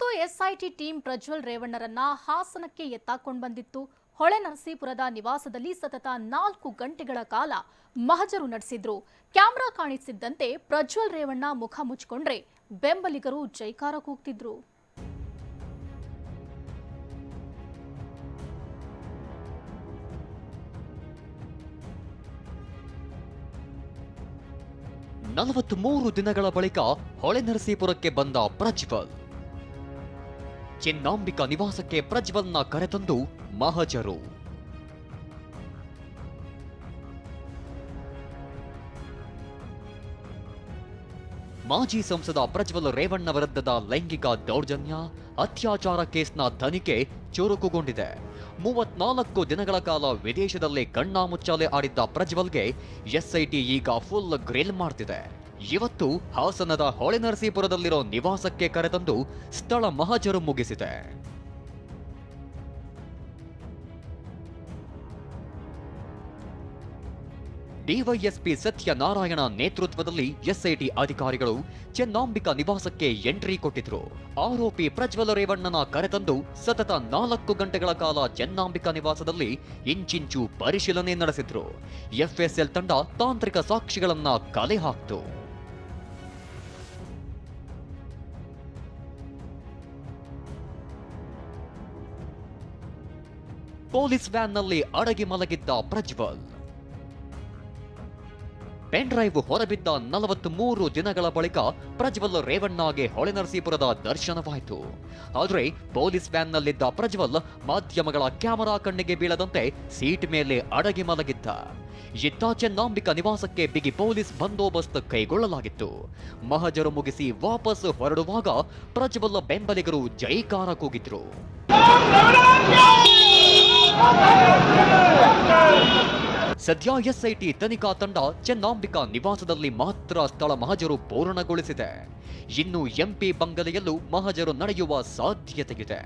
ಇವತ್ತು SIT team Prajwal ರೇವಣ್ಣರನ್ನ ಹಾಸನಕ್ಕೆ ಎತ್ತಾಕೊಂಡು ಬಂದಿತ್ತು ಹೊಳೆ ನರಸೀಪುರದ ನಿವಾಸದಲ್ಲಿ ಸತತ ನಾಲ್ಕು ಗಂಟೆಗಳ ಕಾಲ ಮಹಜರು ನಡೆಸಿದ್ರು. ಕ್ಯಾಮೆರಾ ಕಾಣಿಸಿದ್ದಂತೆ ಪ್ರಜ್ವಲ್ ರೇವಣ್ಣ ಮುಖ ಮುಚ್ಚಿಕೊಂಡ್ರೆ ಬೆಂಬಲಿಗರು ಜೈಕಾರ ಕೂಗ್ತಿದ್ರು ನಲವತ್ಮೂರು ದಿನಗಳ ಬಳಿಕ ಹೊಳೆ ನರಸೀಪುರಕ್ಕೆ ಬಂದ ಪ್ರಜ್ವಲ್. ಚಿನ್ನಾಂಬಿಕಾ ನಿವಾಸಕ್ಕೆ ಪ್ರಜ್ವಲ್ನ ಕರೆತಂದು ಮಹಜರು. ಮಾಜಿ ಸಂಸದ ಪ್ರಜ್ವಲ್ ರೇವಣ್ಣ ವಿರುದ್ಧದ ಲೈಂಗಿಕ ದೌರ್ಜನ್ಯ, ಅತ್ಯಾಚಾರ ಕೇಸ್ನ ತನಿಖೆ ಚುರುಕುಗೊಂಡಿದೆ. ಮೂವತ್ನಾಲ್ಕು ದಿನಗಳ ಕಾಲ ವಿದೇಶದಲ್ಲೇ ಕಣ್ಣಾಮುಚ್ಚಾಲೆ ಆಡಿದ್ದ ಪ್ರಜ್ವಲ್ಗೆ ಎಸ್ಐಟಿ ಈಗ ಫುಲ್ ಗ್ರಿಲ್ ಮಾಡ್ತಿದೆ. ಇವತ್ತು ಹಾಸನದ ಹೊಳೆನರಸೀಪುರದಲ್ಲಿರೋ ನಿವಾಸಕ್ಕೆ ಕರೆತಂದು ಸ್ಥಳ ಮಹಜರು ಮುಗಿಸಿದೆ. ಡಿವೈಎಸ್ಪಿ ಸತ್ಯನಾರಾಯಣ ನೇತೃತ್ವದಲ್ಲಿ ಎಸ್ಐಟಿ ಅಧಿಕಾರಿಗಳು ಚೆನ್ನಾಂಬಿಕಾ ನಿವಾಸಕ್ಕೆ ಎಂಟ್ರಿ ಕೊಟ್ಟಿದ್ರು. ಆರೋಪಿ ಪ್ರಜ್ವಲ ರೇವಣ್ಣನ ಕರೆತಂದು ಸತತ ನಾಲ್ಕು ಗಂಟೆಗಳ ಕಾಲ ಚೆನ್ನಾಂಬಿಕಾ ನಿವಾಸದಲ್ಲಿ ಇಂಚಿಂಚು ಪರಿಶೀಲನೆ ನಡೆಸಿದ್ರು. ಎಫ್ಎಸ್ಎಲ್ ತಂಡ ತಾಂತ್ರಿಕ ಸಾಕ್ಷಿಗಳನ್ನ ಕಲೆ ಹಾಕ್ತು. ಪೊಲೀಸ್ ವ್ಯಾನ್ನಲ್ಲಿ ಅಡಗಿ ಮಲಗಿದ್ದ ಪ್ರಜ್ವಲ್. ಪೆನ್ ಡ್ರೈವ್ ಹೊರಬಿದ್ದ ನಲವತ್ಮೂರು ದಿನಗಳ ಬಳಿಕ ಪ್ರಜ್ವಲ್ ರೇವಣ್ಣಗೆ ಹೊಳೆನರಸೀಪುರದ ದರ್ಶನವಾಯಿತು. ಆದರೆ ಪೊಲೀಸ್ ವ್ಯಾನ್ನಲ್ಲಿದ್ದ ಪ್ರಜ್ವಲ್ ಮಾಧ್ಯಮಗಳ ಕ್ಯಾಮೆರಾ ಕಣ್ಣಿಗೆ ಬೀಳದಂತೆ ಸೀಟ್ ಮೇಲೆ ಅಡಗಿ ಮಲಗಿದ್ದ. ಇತ್ತ ಚೆನ್ನಾಂಬಿಕಾ ನಿವಾಸಕ್ಕೆ ಬಿಗಿ ಪೊಲೀಸ್ ಬಂದೋಬಸ್ತ್ ಕೈಗೊಳ್ಳಲಾಗಿತ್ತು. ಮಹಜರು ಮುಗಿಸಿ ವಾಪಸ್ ಹೊರಡುವಾಗ ಪ್ರಜ್ವಲ್ ಬೆಂಬಲಿಗರು ಜೈಕಾರ ಕೂಗಿದ್ರು. ಸದ್ಯ ಎಸ್ಐಟಿ ತನಿಖಾ ತಂಡ ಚೆನ್ನಾಂಬಿಕಾ ನಿವಾಸದಲ್ಲಿ ಮಾತ್ರ ಸ್ಥಳ ಮಹಜರು ಪೂರ್ಣಗೊಳಿಸಿದೆ. ಇನ್ನು ಎಂಪಿ ಬಂಗಲೆಯಲ್ಲೂ ಮಹಜರು ನಡೆಯುವ ಸಾಧ್ಯತೆಯಿದೆ.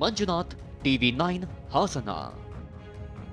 Manjunath, TV nine Hassan.